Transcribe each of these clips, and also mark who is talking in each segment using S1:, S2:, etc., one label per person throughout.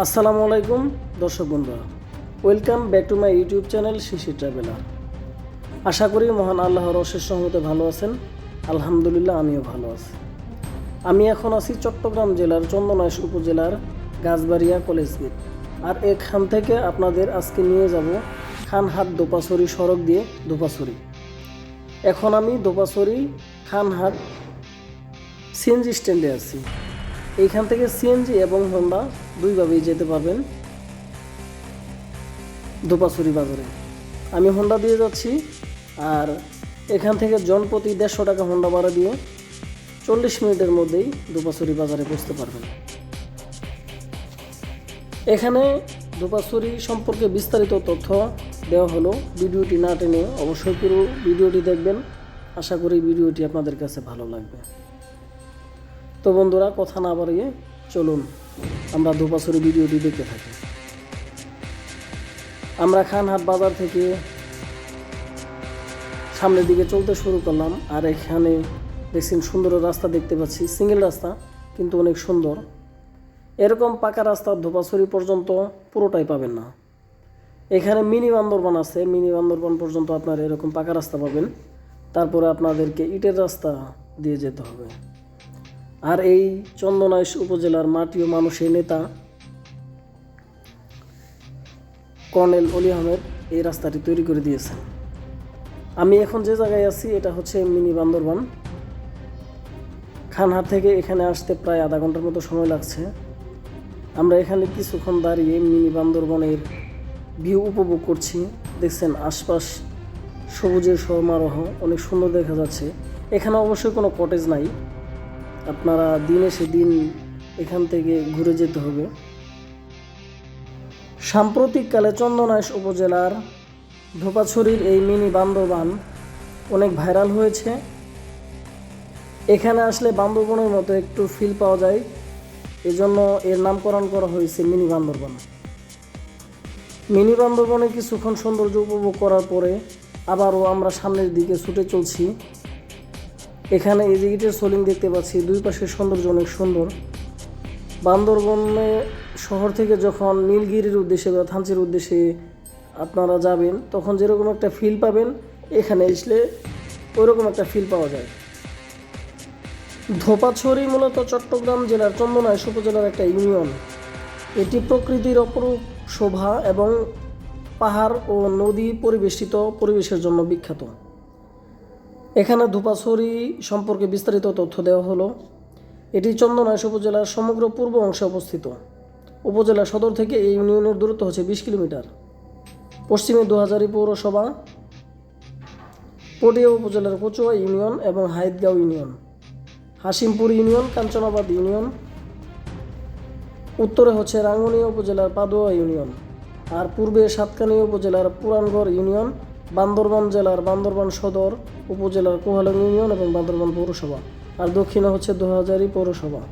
S1: আসসালামু আলাইকুম, দর্শক বন্ধুরা। Welcome back to my YouTube channel Shishi traveller আশা করি মহান আল্লাহর অশেষ সহমতে ভালো আছেন। আলহামদুলিল্লাহ, আমিও ভালো আছি। আমি এখন আছি চট্টগ্রাম জেলার চন্দনাইশ উপজেলার গাছবাড়িয়া কলেজ গেট। আর এখান থেকে আপনাদের আজকে নিয়ে যাব খানহাট দোপাছড়ি সড়ক দিয়ে দোপাছড়ি। এখন আমি দোপাছড়ি খানহাট সিএনজি স্ট্যান্ডে আছি। এইখান থেকে সিএনজি এবং হোন্ডা দুইভাবেই যেতে পারবেন দোপাছড়ি বাজারে। আমি হোন্ডা দিয়ে যাচ্ছি আর এখান থেকে জনপ্রতি দেড়শো টাকা হোন্ডা ভাড়া দিয়ে চল্লিশ মিনিটের মধ্যেই দোপাছড়ি বাজারে পৌঁছতে পারবেন। এখানে দোপাছড়ি সম্পর্কে বিস্তারিত তথ্য দেওয়া হলো, ভিডিওটি না টেনে অবশ্যই পুরো ভিডিওটি দেখবেন। আশা করি ভিডিওটি আপনাদের কাছে ভালো লাগবে। তো বন্ধুরা, কথা না বাড়িয়ে চলুন। আমরা দুপাশরি ভিডিওটি দেখতে থাকি। আমরা খানহাট বাজার থেকে সামনের দিকে চলতে শুরু করলাম, আর এখানে দেখছেন সুন্দর রাস্তা দেখতে পাচ্ছি, সিঙ্গেল রাস্তা, কিন্তু অনেক সুন্দর। এরকম পাকা রাস্তা ধোপাছড়ি পর্যন্ত পুরোটাই পাবেন না। এখানে মিনি বান্দরবান আছে, মিনি বান্দরবান পর্যন্ত আপনারা এরকম পাকা রাস্তা পাবেন। তারপরে আপনাদেরকে ইটের রাস্তা দিয়ে যেতে হবে। আর এই চন্দনাইশ উপজেলার মাটি ও মানুষের নেতা কর্নেল অলি আহমেদ এই রাস্তাটি তৈরি করে দিয়েছেন। আমি এখন যে জায়গায় আছি, এটা হচ্ছে মিনি বান্দরবান। খানহাট থেকে এখানে আসতে প্রায় আধা ঘণ্টার মতো সময় লাগছে। আমরা এখানে কিছুক্ষণ দাঁড়িয়ে মিনি বান্দরবনের ভিউ উপভোগ করছি। দেখছেন আশপাশ সবুজের সমারোহ, অনেক সুন্দর দেখা যাচ্ছে। এখানে অবশ্যই কোনো কটেজ নাই। আপনারা দিন এসে দিন এখান থেকে ঘুরে যেতে হবে। সাম্প্রতিককালে চন্দনাইশ উপজেলার ধোপাছড়ির এই মিনি বান্দরবান অনেক ভাইরাল হয়েছে। এখানে আসলে বান্দরবনের মতো একটু ফিল পাওয়া যায়। এজন্য এর নামকরণ করা হয়েছে মিনি বান্দরবান। মিনি বান্দরবনে কিছুক্ষণ সৌন্দর্য উপভোগ করার পরে আবারও আমরা সামনের দিকে ছুটে চলছি। এখানে এই যে ইটের সোলিং দেখতে পাচ্ছি, দুই পাশের সৌন্দর্য অনেক সুন্দর। বান্দরবনে শহর থেকে যখন নীলগিরির উদ্দেশ্যে বা থানচির উদ্দেশ্যে আপনারা যাবেন, তখন যেরকম একটা ফিল পাবেন, এখানে আসলে ওইরকম একটা ফিল পাওয়া যায়। ধোপাছড়ি মূলত চট্টগ্রাম জেলার চন্দনাইশ উপজেলার একটা ইউনিয়ন। এটি প্রকৃতির অপরূপ শোভা এবং পাহাড় ও নদী পরিবেষ্টিত পরিবেশের জন্য বিখ্যাত। এখানে ধূপাছড়ি সম্পর্কে বিস্তারিত তথ্য দেওয়া হলো। এটি চন্দনাইশ উপজেলার সমগ্র পূর্ব অংশে অবস্থিত। উপজেলা সদর থেকে এই ইউনিয়নের দূরত্ব হচ্ছে বিশ কিলোমিটার। পশ্চিমে দুহাজারি পৌরসভা, পটিয়া উপজেলার কচুয়া ইউনিয়ন এবং Haidgaon union Hashimpur union, Kanchanabad union, উত্তরে হচ্ছে রাঙ্গুনিয়া উপজেলার পাদুয়া ইউনিয়ন, আর পূর্বে সাতকানিয়া উপজেলার পুরানগড় ইউনিয়ন বান্দরবান জেলার বান্দরবান সদর উপজেলার কোহালং ইউনিয়ন এবং বান্দরবান পৌরসভা আর দক্ষিণে হচ্ছে দুহাজারি পৌরসভা।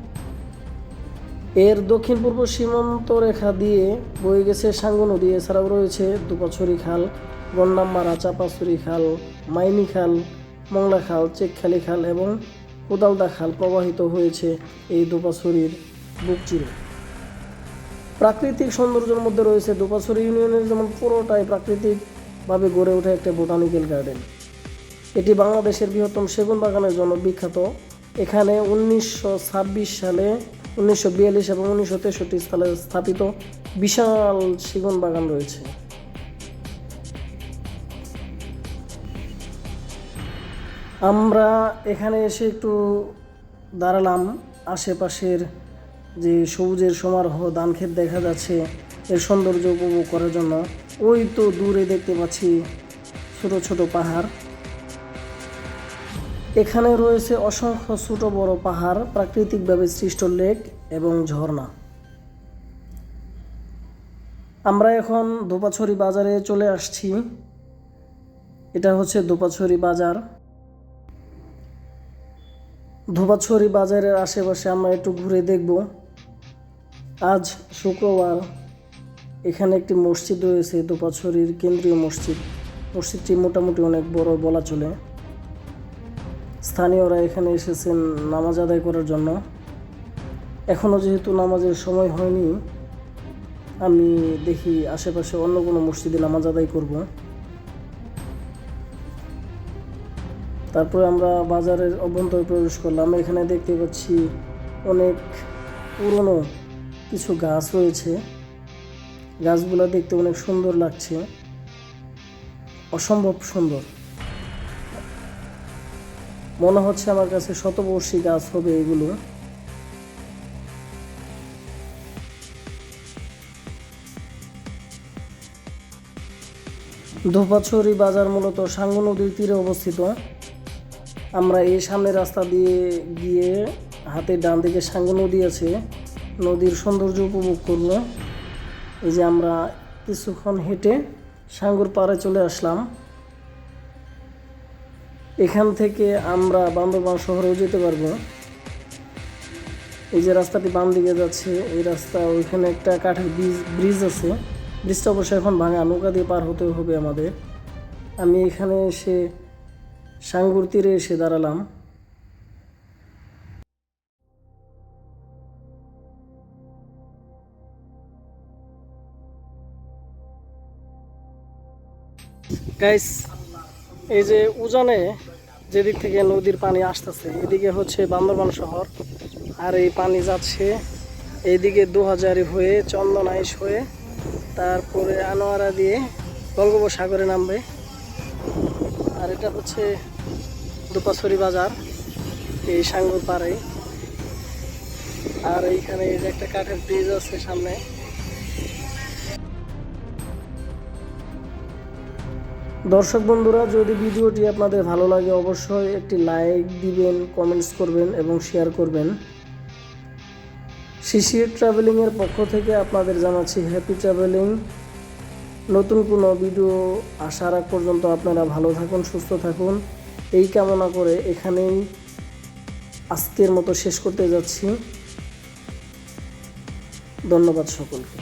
S1: এর দক্ষিণ পূর্ব সীমান্ত রেখা দিয়ে বয়ে গেছে সাঙ্গু নদী, এছাড়াও রয়েছে দুপাছড়ি খাল গন্ডামমারা চাপাছড়ি খাল মাইনি খাল, মংলা খাল, চেকখালি খাল এবং কোদালদা খাল প্রবাহিত হয়েছে এই দুপাছড়ির বুক চিরে প্রাকৃতিক সৌন্দর্যের মধ্যে রয়েছে দুপাছড়ি ইউনিয়নের যেমন পুরোটাই প্রাকৃতিকভাবে গড়ে ওঠে একটা বোটানিক্যাল গার্ডেন। এটি বাংলাদেশের বৃহত্তম সেগুন বাগানের জন্য বিখ্যাত। এখানে উনিশশো ছাব্বিশ সালে, উনিশশো বিয়াল্লিশ এবং উনিশশো তেষট্টি সালে স্থাপিত বিশাল সেগুন বাগান রয়েছে। আমরা এখানে এসে একটু দাঁড়ালাম। আশেপাশের যে সবুজের সমারোহ, ধানক্ষেত দেখা যাচ্ছে। এর সৌন্দর্য উপভোগ করার জন্য ওই তো দূরে দেখতে পাচ্ছি ছোট ছোট পাহাড়। এখানে রয়েছে অসংখ্য ছোট বড় পাহাড়, প্রাকৃতিকভাবে সৃষ্ট লেক এবং ঝর্ণা। আমরা এখন দোপাছড়ি বাজারে চলে আসছি। এটা হচ্ছে দোপাছড়ি বাজার। ধোপাছড়ি বাজারের আশেপাশে আমরা একটু ঘুরে দেখব। আজ শুক্রবার। এখানে একটি মসজিদ রয়েছে দোপাছড়ির কেন্দ্রীয় মসজিদ। মসজিদটি মোটামুটি অনেক বড় বলা চলে। স্থানীয়রা এখানে এসেছেন নামাজ আদায় করার জন্য। এখনও যেহেতু নামাজের সময় হয়নি, আমি দেখি আশেপাশে অন্য কোনো মসজিদে নামাজ আদায় করব। তারপরে আমরা বাজারের অভ্যন্তরে প্রবেশ করলাম। এখানে দেখতে পাচ্ছি অনেক পুরনো কিছু গাছ রয়েছে। গাছগুলো দেখতে অনেক সুন্দর লাগছে। অসম্ভব সুন্দর। মনে হচ্ছে আমার কাছে শতবর্ষী গাছ হবে এগুলো। ধোপাছড়ি বাজার মূলত সাঙ্গু নদীর তীরে অবস্থিত। আমরা এই সামনের রাস্তা দিয়ে গিয়ে হাতের ডান দিকে সাঙ্গু নদী আছে। নদীর সৌন্দর্য উপভোগ করব। এই যে আমরা কিছুক্ষণ হেঁটে সাঙ্গুর পাড়ে চলে আসলাম। এখান থেকে আমরা বান্দরবান শহরেও যেতে পারব। এই যে রাস্তাটি বাম দিকে যাচ্ছে এই রাস্তা, ওইখানে একটা কাঠের ব্রিজ ব্রিজ আছে। ব্রিজটা অবশ্যই এখন ভাঙা, নৌকা দিয়ে পার হতে হবে আমাদের। আমি এখানে এসে সাঙ্গুর তীরে এসে দাঁড়ালাম। গাইস এই যে উজানে যেদিক থেকে নদীর পানি আসতেছে, এদিকে হচ্ছে বান্দরবান শহর, আর এই পানি যাচ্ছে এইদিকে দু হাজারি হয়ে, চন্দনাইশ হয়ে, তারপরে আনোয়ারা দিয়ে বঙ্গোপসাগরে নামবে। আর এটা হচ্ছে দুপাছড়ি বাজার, এই সাঙ্গুর পাড়ে আর এইখানে এই যে একটা কাঠের ব্রিজ আছে সামনে দর্শক বন্ধুরা, যদি ভিডিওটি আপনাদের ভালো লাগে, অবশ্যই একটি লাইক দিবেন, কমেন্টস করবেন এবং শেয়ার করবেন। শিশির ট্রাভেলিংয়ের পক্ষ থেকে আপনাদের জানাচ্ছি হ্যাপি ট্রাভেলিং। নতুন কোনো ভিডিও আসার আগ পর্যন্ত আপনারা ভালো থাকুন, সুস্থ থাকুন। এই কামনা করে এখানেই আজকের মতো শেষ করতে যাচ্ছি। ধন্যবাদ সকলকে।